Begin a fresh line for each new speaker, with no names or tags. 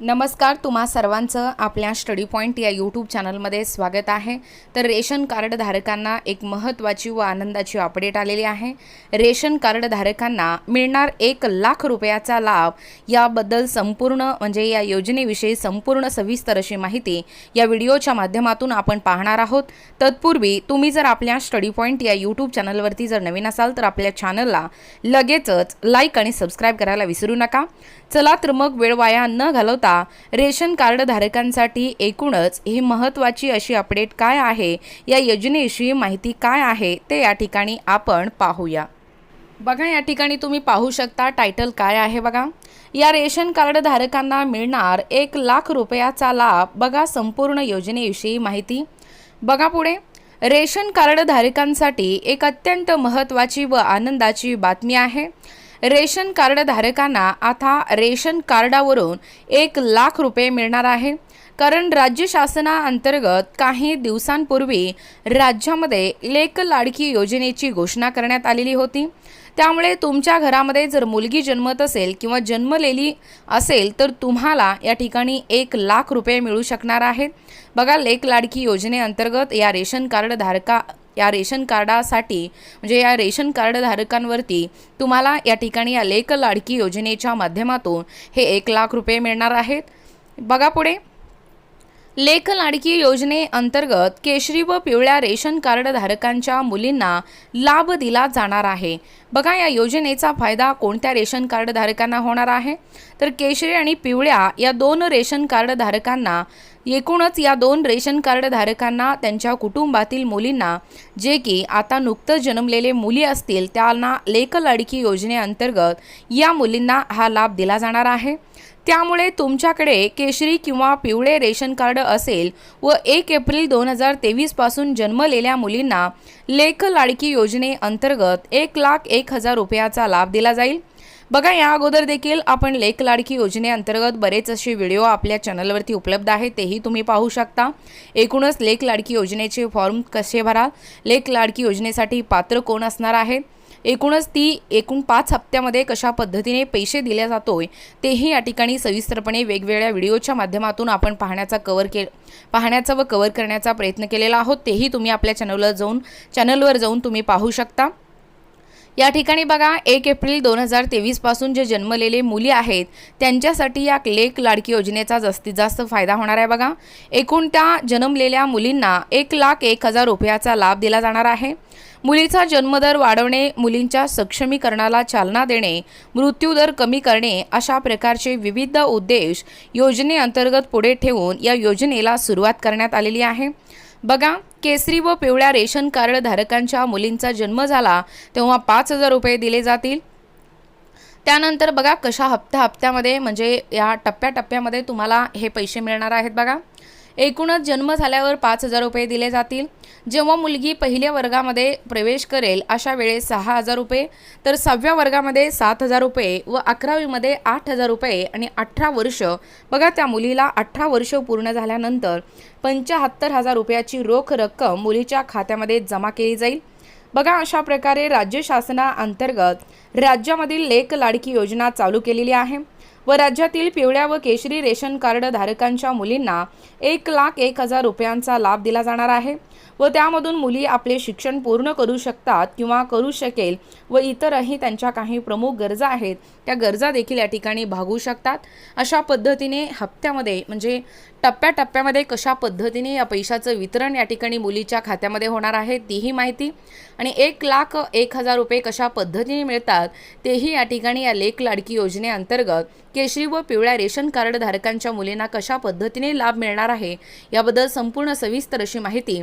नमस्कार तुम्हा सर्वांचं आपल्या स्टडी पॉईंट या यूट्यूब चॅनलमध्ये स्वागत आहे. तर रेशन कार्ड धारकांना एक महत्त्वाची व आनंदाची अपडेट आलेली आहे. रेशन कार्ड धारकांना मिळणार एक लाख रुपयाचा लाभ याबद्दल संपूर्ण म्हणजे या योजनेविषयी संपूर्ण सविस्तर अशी माहिती या व्हिडिओच्या माध्यमातून आपण पाहणार आहोत. तत्पूर्वी तुम्ही जर आपल्या स्टडी पॉईंट या यूट्यूब चॅनलवरती जर नवीन असाल तर आपल्या चॅनलला लगेचच लाईक आणि सबस्क्राईब करायला विसरू नका. चला तर मग वेळ वाया न घालवता रेशन कार्ड धारकांसाठी एकूणच ही महत्त्वाची अशी अपडेट काय आहे? या योजनेविषयी माहिती काय आहे? ते या ठिकाणी आपण पाहूया. बघा या ठिकाणी तुम्ही पाहू शकता टायटल काय आहे बघा. या रेशन कार्ड धारकांना मिळणार एक लाख रुपयाचा लाभ. बघा संपूर्ण योजनेविषयी माहिती. बघा पुढे. रेशन कार्ड धारकांसाठी एक अत्यंत महत्त्वाची व आनंदाची बातमी आहे. रेशन कार्ड धारकांना आता रेशन कार्डावरून एक लाख रुपये मिळणार आहे. कारण राज्य शासनाअंतर्गत काही दिवसांपूर्वी राज्यामध्ये लेक लाडकी योजनेची घोषणा करण्यात आलेली होती. त्यामुळे तुमच्या घरामध्ये जर मुलगी जन्मत असेल किंवा जन्मलेली असेल तर तुम्हाला या ठिकाणी एक लाख रुपये मिळू शकणार आहेत बघा लेक लाडकी योजनेअंतर्गत या रेशन कार्ड धारका या रेशन कार्डासाठी म्हणजे या रेशन कार्ड धारकांवरती तुम्हाला या ठिकाणी या लेख लाडकी योजनेच्या माध्यमातून हे एक लाख रुपये मिळणार आहेत. बघा पुढे. लेख लाडकी योजनेअंतर्गत केशरी व पिवळ्या रेशन कार्ड धारकांच्या मुलींना लाभ दिला जाणार आहे. बघा या योजनेचा फायदा कोणत्या रेशन कार्ड धारकांना होणार आहे? तर केशरी आणि पिवळ्या या दोन रेशन कार्ड धारकांना एकूणच या दोन रेशन कार्ड धारकांना त्यांच्या कुटुंबातील मुलींना जे की आता नुकतंच जन्मलेले मुली असतील त्यांना लेखलाडकी योजनेअंतर्गत या मुलींना हा लाभ दिला जाणार आहे. त्यामुळे तुमच्याकडे केशरी किंवा पिवळे रेशन कार्ड असेल व एक एप्रिल दोन हजार तेवीसपासून जन्मलेल्या मुलींना लेख लाडकी योजनेअंतर्गत एक लाख एक हजार रुपयाचा लाभ दिला जाईल. बघा या अगोदर देखील आपण लेख लाडकी योजनेअंतर्गत बरेच असे व्हिडिओ आपल्या चॅनलवरती उपलब्ध आहेत तेही तुम्ही पाहू शकता. एकूणच लेख लाडकी योजनेचे फॉर्म कसे भराल? लेख लाडकी योजनेसाठी पात्र कोण असणार आहे? एकूणच ती एकूण पाच हप्त्यामध्ये कशा पद्धतीने पैसे दिले जातोय तेही या ठिकाणी सविस्तरपणे वेगवेगळ्या व्हिडिओच्या माध्यमातून आपण पाहण्याचा कवर के पाहण्याचा व कवर करण्याचा प्रयत्न केलेला आहोत तेही तुम्ही आपल्या चॅनलवर जाऊन चॅनलवर जाऊन तुम्ही पाहू शकता. या ठिकाणी बघा एक एप्रिल दोन हजार तेवीसपासून जे जन्मलेले मुली आहेत त्यांच्यासाठी या लेक लाडकी योजनेचा जास्तीत जास्त फायदा होणार आहे बघा. एकूण त्या जन्मलेल्या मुलींना एक लाख एक हजार रुपयाचा लाभ दिला जाणार आहे. मुलीचा जन्मदर वाढवणे मुलींच्या सक्षमीकरणाला चालना देणे मृत्यूदर कमी करणे अशा प्रकारचे विविध उद्देश योजनेअंतर्गत पुढे ठेवून या योजनेला सुरुवात करण्यात आलेली आहे. बघा केसरी व पिवळ्या रेशन कार्ड धारकांच्या मुलींचा जन्म झाला तेव्हा पाच हजार रुपये दिले जातील. त्यानंतर बघा कशा हप्त्या हप्त्यामध्ये म्हणजे या टप्प्याटप्प्यामध्ये तुम्हाला हे पैसे मिळणार आहेत बघा. एकूणच जन्म झाल्यावर पाच हजार रुपये दिले जातील. जेव्हा मुलगी पहिल्या वर्गामध्ये प्रवेश करेल अशा वेळेस सहा हजार रुपये तर सहाव्या वर्गामध्ये सात हजार रुपये व अकरावीमध्ये आठ हजार रुपये आणि अठरा वर्ष. बघा त्या मुलीला अठरा वर्ष पूर्ण झाल्यानंतर पंच्याहत्तर हजार रुपयाची रोख रक्कम मुलीच्या खात्यामध्ये जमा केली जाईल. बघा अशा प्रकारे राज्य शासनाअंतर्गत राज्यामधील लेख लाडकी योजना चालू केलेली आहे. व राज्यातील पिवळ्या व केशरी रेशन कार्ड धारकांच्या मुलींना एक लाख एक हजार रुपयांचा लाभ दिला जाणार आहे. व त्यामधून मुली आपले शिक्षण पूर्ण करू शकतात किंवा करू शकेल व इतरही त्यांच्या काही प्रमुख गरजा आहेत त्या गरजा देखील या ठिकाणी भागू शकतात. अशा पद्धतीने हप्त्यामध्ये म्हणजे टप्प्याटप्प्यामध्ये कशा पद्धतीने या पैशाचं वितरण या ठिकाणी मुलीच्या खात्यामध्ये होणार आहे तीही माहिती. आणि एक लाख एक हजार रुपये कशा पद्धतीने मिळतात तेही या ठिकाणी या लेख लाडकी योजनेअंतर्गत केशरी व पिवळ्या रेशन कार्ड धारकांच्या मुलींना कशा पद्धतीने लाभ मिळणार आहे? याबद्दल संपूर्ण सविस्तर अशी माहिती